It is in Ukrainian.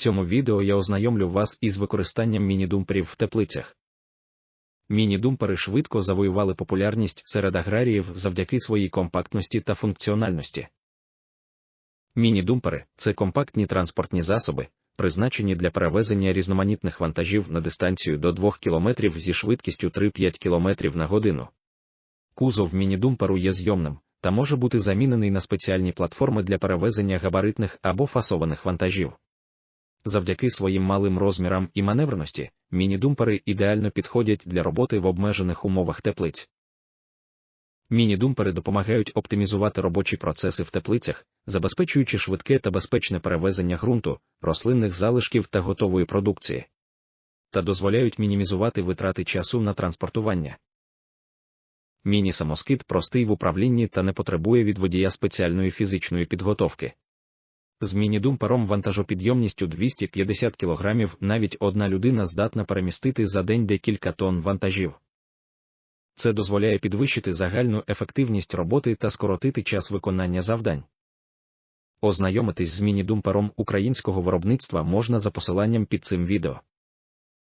цьому відео я ознайомлю вас із використанням міні-думперів в теплицях. Міні-думпери швидко завоювали популярність серед аграріїв завдяки своїй компактності та функціональності. Міні-думпери це компактні транспортні засоби, призначені для перевезення різноманітних вантажів на дистанцію до 2 км зі швидкістю 3-5 км на годину. Кузов міні-думперу є зйомним та може бути замінений на спеціальні платформи для перевезення габаритних або фасованих вантажів. Завдяки своїм малим розмірам і маневреності, міні-думпери ідеально підходять для роботи в обмежених умовах теплиць. Міні-думпери допомагають оптимізувати робочі процеси в теплицях, забезпечуючи швидке та безпечне перевезення ґрунту, рослинних залишків та готової продукції, та дозволяють мінімізувати витрати часу на транспортування. Міні-самоскид простий в управлінні та не потребує від водія спеціальної фізичної підготовки. З міні-думпером вантажопідйомністю 250 кг навіть одна людина здатна перемістити за день декілька тонн вантажів. Це дозволяє підвищити загальну ефективність роботи та скоротити час виконання завдань. Ознайомитись з міні-думпером українського виробництва можна за посиланням під цим відео.